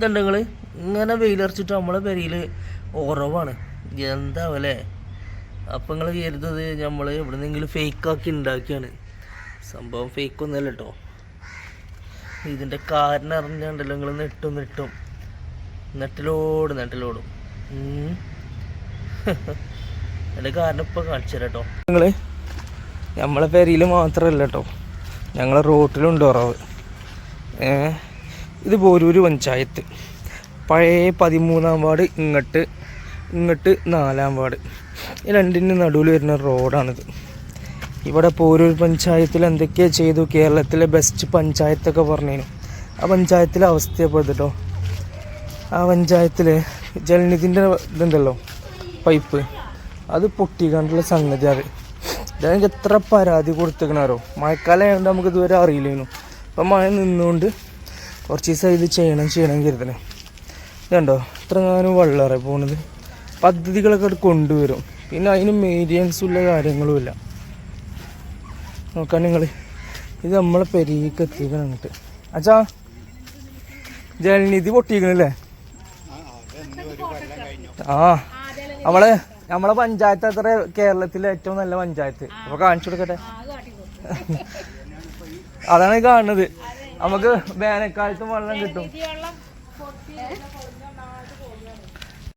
ഇതുണ്ടെങ്കിൽ ഇങ്ങനെ വെയിലറച്ചിട്ട് നമ്മളെ പെരയിൽ ഉറവാണ്. എന്താവല്ലേ? അപ്പം നിങ്ങൾ കരുതത് നമ്മൾ എവിടെന്നെങ്കിലും ഫേക്കാക്കി ഉണ്ടാക്കിയാണ് സംഭവം ഫേക്ക് ഒന്നുമല്ല കേട്ടോ ഇതിന്റെ കാരണം അറിഞ്ഞാണ്ടല്ലോ നിങ്ങൾ നെട്ടും നെട്ടും. നെട്ടിലോട് നെട്ടിലോടും. എന്റെ കാരണം ഇപ്പം കാണിച്ചു തരാം കേട്ടോ നിങ്ങൾ നമ്മളെ പെരയിൽ മാത്രമല്ല കേട്ടോ ഞങ്ങളെ റോട്ടിലുണ്ട് ഉറവ്. ഏ? ഇത് പോരൂര് പഞ്ചായത്ത്. പഴയ പതിമൂന്നാം വാർഡ് ഇങ്ങോട്ട് ഇങ്ങോട്ട് നാലാം വാർഡ്. ഈ രണ്ടിന്റെ നടുവിൽ വരുന്ന റോഡാണിത്. ഇവിടെ പോരൂർ പഞ്ചായത്തിൽ എന്തൊക്കെയാ ചെയ്തു? കേരളത്തിലെ ബെസ്റ്റ് പഞ്ചായത്തൊക്കെ പറഞ്ഞു ആ പഞ്ചായത്തിലെ കേട്ടോ ആ പഞ്ചായത്തിൽ ജലനിധിന്റെ ഇതുണ്ടല്ലോ പൈപ്പ്. അത് പൊട്ടിക്കാണ്ടുള്ള സംഗതി അത്. ഇതെനിക്ക് എത്ര പരാതി കൊടുത്തേക്കണാരോ മഴക്കാലം ആയതുകൊണ്ട് നമുക്ക് ഇതുവരെ അറിയില്ലേനു. അപ്പം മഴ നിന്നുകൊണ്ട് കുറച്ച് ദിവസം ഇത് ചെയ്യണം ചെയ്യണം കരുതണേ ഇതുണ്ടോ ഇത്രങ്ങാനും വെള്ളറ പോണത്. പദ്ധതികളൊക്കെ കൊണ്ടുവരും. പിന്നെ അതിന് മെയിന്റെനൻസും ഉള്ള കാര്യങ്ങളും ഇല്ല. നോക്കാൻ നിങ്ങൾ ഇത് നമ്മളെ പെരീക്ക് എത്തിക്കണം അങ്ങോട്ട്. അച്ഛാ ജലനിധി പൊട്ടിക്കണല്ലേ ആ നമ്മളെ നമ്മളെ പഞ്ചായത്ത് അത്ര കേരളത്തിലെ ഏറ്റവും നല്ല പഞ്ചായത്ത്. അപ്പൊ കാണിച്ചു കൊടുക്കട്ടെ? അതാണ് കാണുന്നത്. നമുക്ക് വേനൽക്കാലത്തും വെള്ളം കിട്ടും.